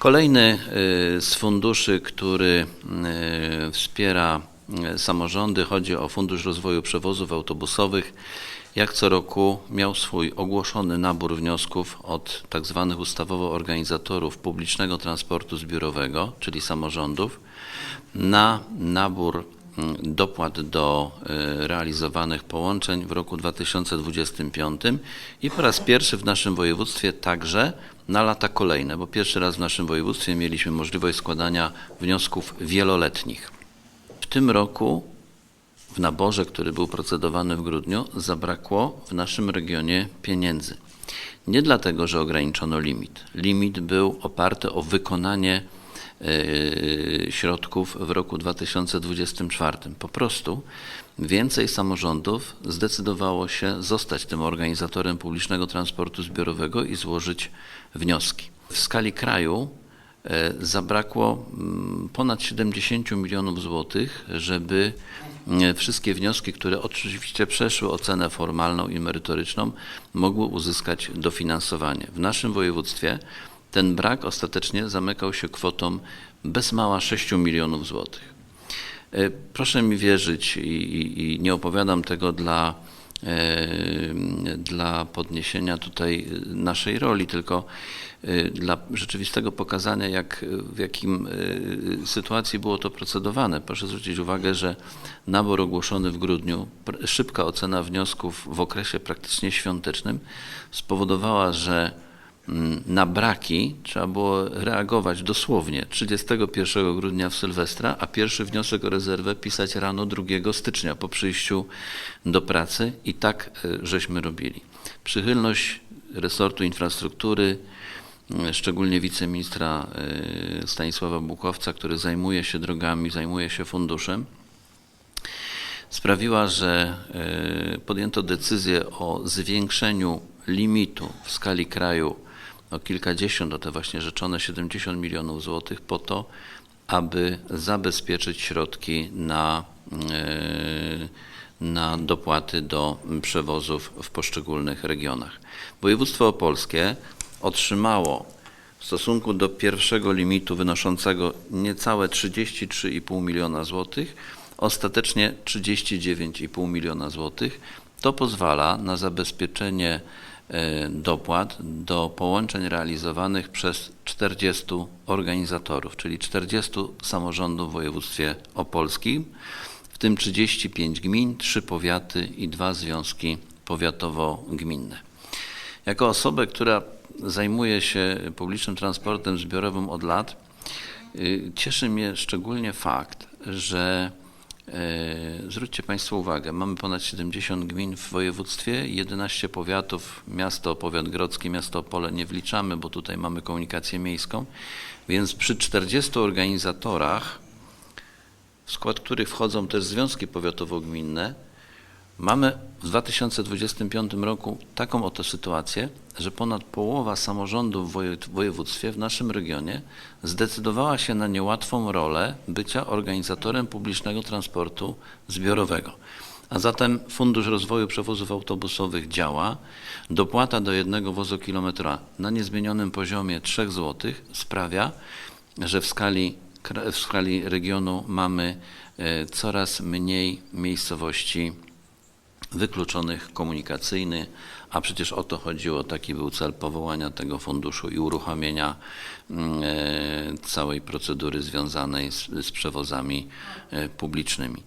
Kolejny y, z funduszy, który y, wspiera y, samorządy, chodzi o Fundusz Rozwoju Przewozów Autobusowych. Jak co roku miał swój ogłoszony nabór wniosków od tak zwanych ustawowo organizatorów publicznego transportu zbiorowego, czyli samorządów, na nabór dopłat do y, realizowanych połączeń w roku 2025 i po raz pierwszy w naszym województwie także na lata kolejne, bo pierwszy raz w naszym województwie mieliśmy możliwość składania wniosków wieloletnich. W tym roku w naborze, który był procedowany w grudniu, zabrakło w naszym regionie pieniędzy. Nie dlatego, że ograniczono limit. Limit był oparty o wykonanie e, środków w roku 2024. Po prostu więcej samorządów zdecydowało się zostać tym organizatorem publicznego transportu zbiorowego i złożyć wnioski. W skali kraju e, zabrakło mm, ponad 70 milionów złotych, żeby e, wszystkie wnioski, które oczywiście przeszły ocenę formalną i merytoryczną, mogły uzyskać dofinansowanie. W naszym województwie ten brak ostatecznie zamykał się kwotą bez mała 6 milionów złotych. E, Proszę mi wierzyć i, i, nie opowiadam tego dla, e, dla podniesienia tutaj naszej roli, tylko e, dla rzeczywistego pokazania, jak, w jakim sytuacji było to procedowane. Proszę zwrócić uwagę, że nabór ogłoszony w grudniu, szybka ocena wniosków w okresie praktycznie świątecznym spowodowała, że na braki trzeba było reagować dosłownie 31 grudnia w Sylwestra, a pierwszy wniosek o rezerwę pisać rano 2 stycznia po przyjściu do pracy i tak e, żeśmy robili. Przychylność resortu infrastruktury, e, szczególnie wiceministra e, Stanisława Bukowca, który zajmuje się drogami, zajmuje się funduszem, sprawiła, że podjęto decyzję o zwiększeniu limitu w skali kraju o kilkadziesiąt, o te właśnie rzeczone 70 milionów złotych po to, aby zabezpieczyć środki na, e, na dopłaty do przewozów w poszczególnych regionach. Województwo opolskie otrzymało w stosunku do pierwszego limitu wynoszącego niecałe 33,5 miliona złotych, ostatecznie 39,5 miliona złotych. To pozwala na zabezpieczenie dopłat do połączeń realizowanych przez 40 organizatorów, czyli 40 samorządów w województwie opolskim, w tym 35 gmin, 3 powiaty i 2 związki powiatowo-gminne. Jako osobę, która zajmuje się publicznym transportem zbiorowym od lat, y, cieszy mnie szczególnie fakt, że e, zwróćcie Państwo uwagę, mamy ponad 70 gmin w województwie, 11 powiatów, miasto, powiat grodzki, miasto Opole nie wliczamy, bo tutaj mamy komunikację miejską, więc przy 40 organizatorach, w skład których wchodzą też związki powiatowo-gminne, Mamy w 2025 roku taką oto sytuację, że ponad połowa samorządów w woje- w województwie w naszym regionie zdecydowała się na niełatwą rolę bycia organizatorem publicznego transportu zbiorowego. A zatem Fundusz Rozwoju Przewozów Autobusowych działa. Dopłata do jednego wozokilometra na niezmienionym poziomie 3 zł sprawia, że w skali, w skali regionu mamy e, coraz mniej miejscowości wykluczonych komunikacyjny, a przecież o to chodziło, taki był cel powołania tego funduszu i uruchomienia mm, e, całej procedury związanej z, z przewozami e, publicznymi.